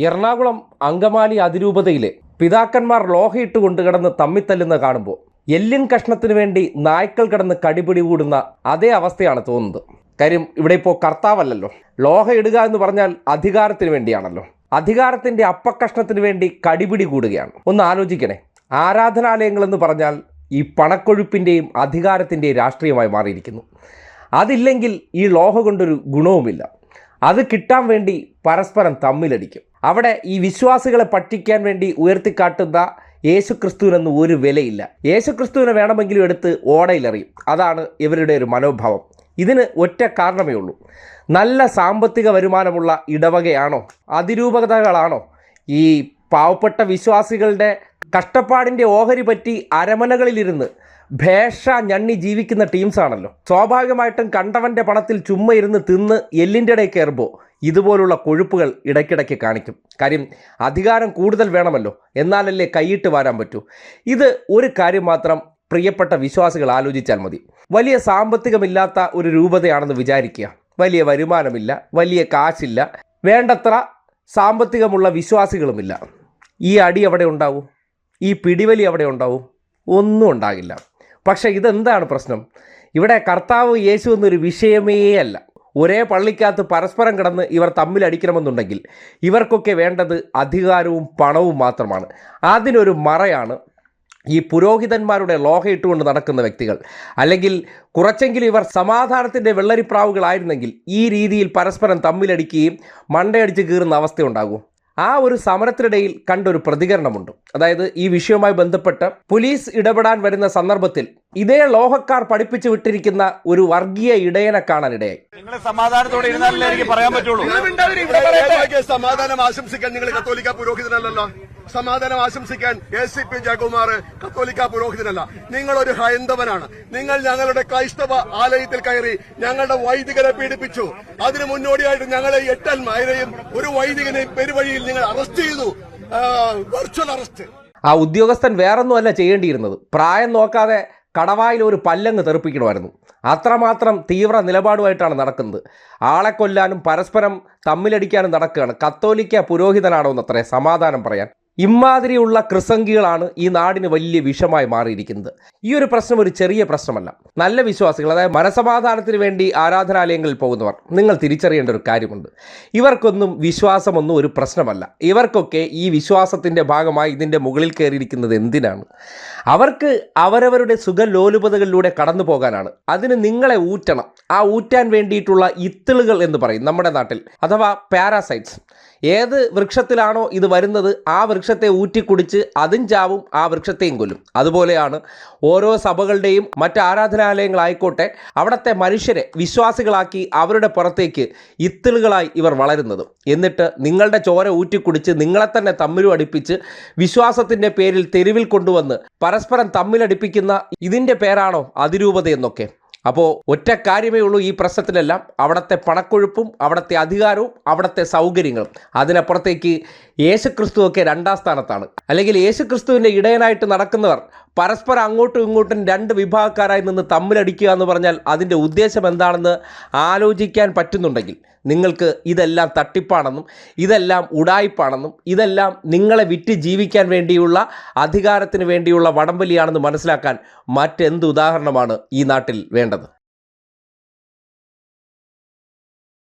എറണാകുളം അങ്കമാലി അതിരൂപതയിലെ പിതാക്കന്മാർ ലോഹയിട്ട് കൊണ്ടുകിടന്ന് തമ്മിത്തല്ലുന്ന കാണുമ്പോൾ എല്ലിൻ കഷ്ണത്തിന് വേണ്ടി നായ്ക്കൾ കിടന്ന് കടിപിടി കൂടുന്ന അതേ അവസ്ഥയാണ് തോന്നുന്നത്. കാര്യം ഇവിടെ ഇപ്പോൾ കർത്താവല്ലല്ലോ. ലോഹ ഇടുക എന്ന് പറഞ്ഞാൽ അധികാരത്തിന് വേണ്ടിയാണല്ലോ. അധികാരത്തിന്റെ അപ്പക്കഷ്ണത്തിന് വേണ്ടി കടിപിടി കൂടുകയാണ്. ഒന്ന് ആലോചിക്കണേ. ആരാധനാലയങ്ങൾ എന്ന് പറഞ്ഞാൽ ഈ പണക്കൊഴുപ്പിന്റെയും അധികാരത്തിന്റെയും രാഷ്ട്രീയമായി മാറിയിരിക്കുന്നു. അതില്ലെങ്കിൽ ഈ ലോഹ കൊണ്ടൊരു ഗുണവുമില്ല. അത് കിട്ടാൻ വേണ്ടി പരസ്പരം തമ്മിലടിക്കും. അവിടെ ഈ വിശ്വാസികളെ പറ്റിക്കാൻ വേണ്ടി ഉയർത്തിക്കാട്ടുന്ന യേശുക്രിസ്തുവിനൊന്നും ഒരു വിലയില്ല. യേശുക്രിസ്തുവിനെ വേണമെങ്കിലും എടുത്ത് ഓടയിലെറിയും. അതാണ് ഇവരുടെ ഒരു മനോഭാവം. ഇതിന് ഒറ്റ കാരണമേ ഉള്ളൂ. നല്ല സാമ്പത്തിക വരുമാനമുള്ള ഇടവകയാണോ? അതിരൂപതകളാണോ? ഈ പാവപ്പെട്ട വിശ്വാസികളുടെ കഷ്ടപ്പാടിന്റെ ഓഹരി പറ്റി അരമനകളിലിരുന്ന് ഭേഷ ഞണ്ണി ജീവിക്കുന്ന ടീംസാണല്ലോ സ്വാഭാവികമായിട്ടും കണ്ടവന്റെ പണത്തിൽ ചുമ്മ ഇരുന്ന് തിന്ന് എല്ലിന്റെ ഇടയിൽ കയറുമ്പോൾ ഇതുപോലുള്ള കൊഴുപ്പുകൾ ഇടയ്ക്കിടയ്ക്ക് കാണിക്കും. കാര്യം അധികാരം കൂടുതൽ വേണമല്ലോ. എന്നാലല്ലേ കൈയിട്ട് വരാൻ പറ്റൂ. ഇത് ഒരു കാര്യം മാത്രം പ്രിയപ്പെട്ട വിശ്വാസികൾ ആലോചിച്ചാൽ മതി. വലിയ സാമ്പത്തികമില്ലാത്ത ഒരു രൂപതയാണെന്ന് വിചാരിക്കുക. വലിയ വരുമാനമില്ല വലിയ കാശില്ല വേണ്ടത്ര സാമ്പത്തികമുള്ള വിശ്വാസികളുമില്ല. ഈ അടി അവിടെ ഉണ്ടാവും? ഈ പിടിവലി അവിടെ ഉണ്ടാവും? ഒന്നും ഉണ്ടാകില്ല. പക്ഷേ ഇതെന്താണ് പ്രശ്നം? ഇവിടെ കർത്താവ് യേശു എന്നൊരു വിഷയമേ അല്ല. ഒരേ പള്ളിക്കകത്ത് പരസ്പരം കിടന്ന് ഇവർ തമ്മിൽ തമ്മിലടിക്കണമെന്നുണ്ടെങ്കിൽ ഇവർക്കൊക്കെ വേണ്ടത് അധികാരവും പണവും മാത്രമാണ്. അതിനൊരു മറയാണ് ഈ പുരോഹിതന്മാരുടെ ലോഹ ഇട്ടുകൊണ്ട് നടക്കുന്ന വ്യക്തികൾ. അല്ലെങ്കിൽ കുറച്ചെങ്കിലും ഇവർ സമാധാനത്തിന്റെ വെള്ളരിപ്രാവുകളായിരുന്നെങ്കിൽ ഈ രീതിയിൽ പരസ്പരം തമ്മിലടിക്കുകയും മണ്ടയടിച്ച് കീറുന്ന അവസ്ഥ ഉണ്ടാകും. ആ ഒരു സമരത്തിനിടയിൽ കണ്ടൊരു പ്രതികരണമുണ്ട്. അതായത് ഈ വിഷയവുമായി ബന്ധപ്പെട്ട് പോലീസ് ഇടപെടാൻ വരുന്ന സന്ദർഭത്തിൽ ഇതേ ലോഹക്കാർ പഠിപ്പിച്ചു വിട്ടിരിക്കുന്ന ഒരു വർഗീയ ഇടയനെ കാണാനിടയായി. നിങ്ങൾ സമാധാനത്തോടെ ഇരുന്നാലല്ലേ എനിക്ക് പറയാൻ പറ്റുള്ളൂ. സമാധാനം ആശംസിക്കാൻ നിങ്ങൾ കത്തോലിക്ക പുരോഹിതനല്ലല്ലോ. സമാധാനം ആശംസിക്കാൻ എ സി പി ജയകുമാർ കത്തോലിക്ക പുരോഹിതനല്ല. നിങ്ങളൊരു ഹൈന്ദവനാണ്. നിങ്ങൾ ഞങ്ങളുടെ ക്രൈസ്തവ ആലയത്തിൽ കയറി ഞങ്ങളുടെ വൈദികരെ പീഡിപ്പിച്ചു. അതിനു മുന്നോടിയായിട്ട് ഞങ്ങളെ എട്ടൽ മായരെയും ഒരു വൈദികനെയും പെരുവഴിയിൽ നിങ്ങൾ അറസ്റ്റ് ചെയ്തു. വെർച്വൽ അറസ്റ്റ് ആ ഉദ്യോഗസ്ഥൻ വേറൊന്നുമല്ല ചെയ്യേണ്ടിയിരുന്നത്. പ്രായം നോക്കാതെ കടവായിൽ ഒരു പല്ലങ്ങ് തെറിപ്പിക്കണമായിരുന്നു. അത്രമാത്രം തീവ്ര നിലപാടുമായിട്ടാണ് നടക്കുന്നത്. ആളെ കൊല്ലാനും പരസ്പരം തമ്മിലടിക്കാനും നടക്കുകയാണ് കത്തോലിക്ക പുരോഹിതനാണോ എന്നത്രേ സമാധാനം പറയാൻ. ഇമാതിരിയുള്ള കൃസംഗികളാണ് ഈ നാടിന് വലിയ വിഷമായി മാറിയിരിക്കുന്നത്. ഈ ഒരു പ്രശ്നം ഒരു ചെറിയ പ്രശ്നമല്ല. നല്ല വിശ്വാസികൾ അതായത് മനസമാധാനത്തിന് വേണ്ടി ആരാധനാലയങ്ങളിൽ പോകുന്നവർ നിങ്ങൾ തിരിച്ചറിയേണ്ട ഒരു കാര്യമുണ്ട്. ഇവർക്കൊന്നും വിശ്വാസമൊന്നും ഒരു പ്രശ്നമല്ല. ഇവർക്കൊക്കെ ഈ വിശ്വാസത്തിന്റെ ഭാഗമായി ഇതിന്റെ മുകളിൽ കയറിയിരിക്കുന്നത് എന്തിനാണ്? അവർക്ക് അവരവരുടെ സുഖലോലുപതകളിലൂടെ കടന്നു പോകാനാണ്. അതിന് നിങ്ങളെ ഊറ്റണം. ആ ഊറ്റാൻ വേണ്ടിയിട്ടുള്ള ഇത്തിളുകൾ എന്ന് പറയും നമ്മുടെ നാട്ടിൽ. അഥവാ പാരാസൈറ്റ്സ്. ഏത് വൃക്ഷത്തിലാണോ ഇത് വരുന്നത് ആ വൃക്ഷത്തെ ഊറ്റിക്കുടിച്ച് അതും ചാവും ആ വൃക്ഷത്തെയും കൊല്ലും. അതുപോലെയാണ് ഓരോ സഭകളുടെയും മറ്റ് ആരാധനാലയങ്ങളായിക്കോട്ടെ അവിടുത്തെ മനുഷ്യരെ വിശ്വാസികളാക്കി അവരുടെ പുറത്തേക്ക് ഇത്തിളുകളായി ഇവർ വളരുന്നത്. എന്നിട്ട് നിങ്ങളുടെ ചോര ഊറ്റിക്കുടിച്ച് നിങ്ങളെ തന്നെ തമ്മിലും അടുപ്പിച്ച് വിശ്വാസത്തിന്റെ പേരിൽ തെരുവിൽ കൊണ്ടുവന്ന് പരസ്പരം തമ്മിലടിപ്പിക്കുന്ന ഇതിന്റെ പേരാണോ അതിരൂപത എന്നൊക്കെ. അപ്പോൾ ഒറ്റ കാര്യമേ ഉള്ളൂ ഈ പ്രശ്നത്തിലെല്ലാം. അവിടുത്തെ പണക്കൊഴുപ്പും അവിടുത്തെ അധികാരവും അവിടുത്തെ സൗകര്യങ്ങളും. അതിനപ്പുറത്തേക്ക് യേശുക്രിസ്തുവൊക്കെ രണ്ടാം സ്ഥാനത്താണ്. അല്ലെങ്കിൽ യേശുക്രിസ്തുവിന്റെ ഇടയനായിട്ട് നടക്കുന്നവർ പരസ്പരം അങ്ങോട്ടും ഇങ്ങോട്ടും രണ്ട് വിഭാഗക്കാരായി നിന്ന് തമ്മിലടിക്കുക എന്ന് പറഞ്ഞാൽ അതിന്റെ ഉദ്ദേശം എന്താണെന്ന് ആലോചിക്കാൻ പറ്റുന്നുണ്ടെങ്കിൽ നിങ്ങൾക്ക് ഇതെല്ലാം തട്ടിപ്പാണെന്നും ഇതെല്ലാം ഉടായ്പാണെന്നും ഇതെല്ലാം നിങ്ങളെ വിറ്റ് ജീവിക്കാൻ വേണ്ടിയുള്ള അധികാരത്തിന് വേണ്ടിയുള്ള വടംവലിയാണെന്ന് മനസ്സിലാക്കാൻ മറ്റെന്ത് ഉദാഹരണമാണ് ഈ നാട്ടിൽ വേണ്ടത്?